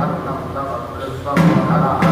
Arnam Tamat Krishnam Hara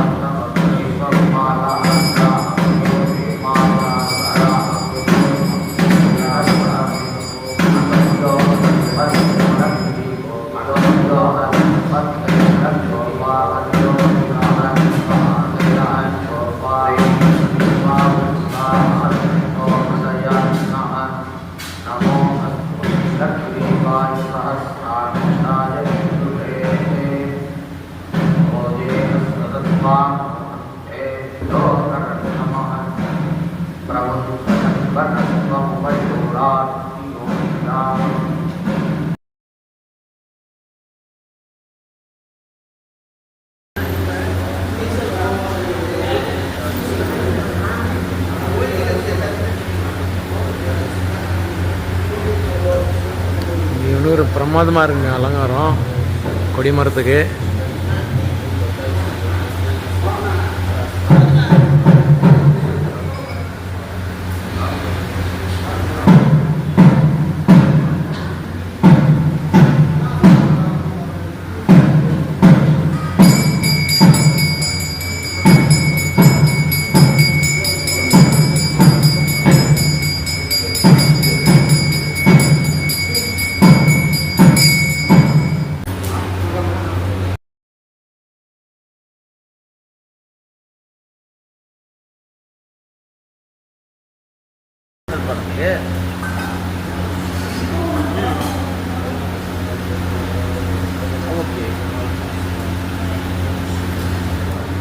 بنت الله ஒரு பிரமாதமாக இருக்குங்க அலங்காரம். கொடி மரத்துக்கு.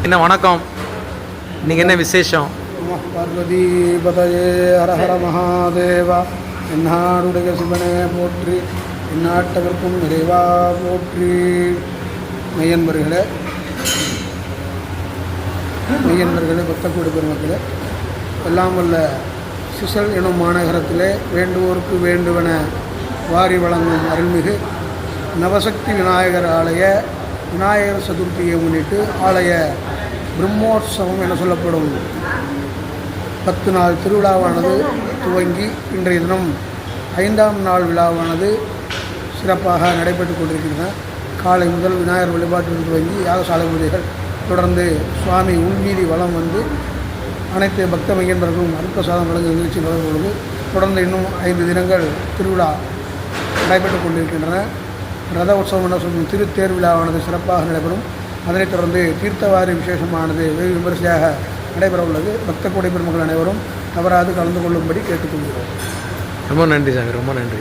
என்ன வணக்கம். இன்னைக்கு என்ன விசேஷம்? நம பார்வதிபதயே ஹர ஹர மகாதேவா. என்னாடுடைய சிவனே போற்றி எந்நாட்டவர்க்கும் நிறைவா போற்றி. மெய்யன்பர்களே மெய்யன்பர்களே பக்தக்கூடி பெருமக்களே எல்லாம் வல்ல சுசல் எனும் மாநகரத்திலே வேண்டுவோருக்கு வேண்டுவன வாரி வழங்கும் அருள்மிகு நவசக்தி விநாயகர் ஆலய விநாயகர் சதுர்த்தியை முன்னிட்டு ஆலய பிரம்மோற்சவம் என சொல்லப்படும். பத்து நாள் திருவிழாவானது துவங்கி இன்றைய தினம் ஐந்தாம் நாள் விழாவானது சிறப்பாக நடைபெற்று கொண்டிருக்கின்றன. காலை முதல் விநாயகர் வழிபாட்டில் துவங்கி யாகசாலை பூஜைகள் தொடர்ந்து சுவாமி உள்மீதி வலம் வந்து அனைத்து பக்த மையன்பர்களும் அருட்பிரசாதம் வழங்கும் நிகழ்ச்சி நடந்த பொழுது தொடர்ந்து இன்னும் ஐந்து தினங்கள் திருவிழா நடைபெற்றுக் கொண்டிருக்கின்றன. ரத உற்சவம் என சொல்லும் திருத்தேர் விழாவானது சிறப்பாக நடைபெறும். அதனைத் தொடர்ந்து தீர்த்தவாரி விசேஷமானது வெகு விமரிசையாக நடைபெற உள்ளது. பக்த கோடி பெருமக்கள் அனைவரும் தவறாது கலந்து கொள்ளும்படி கேட்டுக்கொள்கிறோம். ரொம்ப நன்றி சாமி ரொம்ப நன்றி.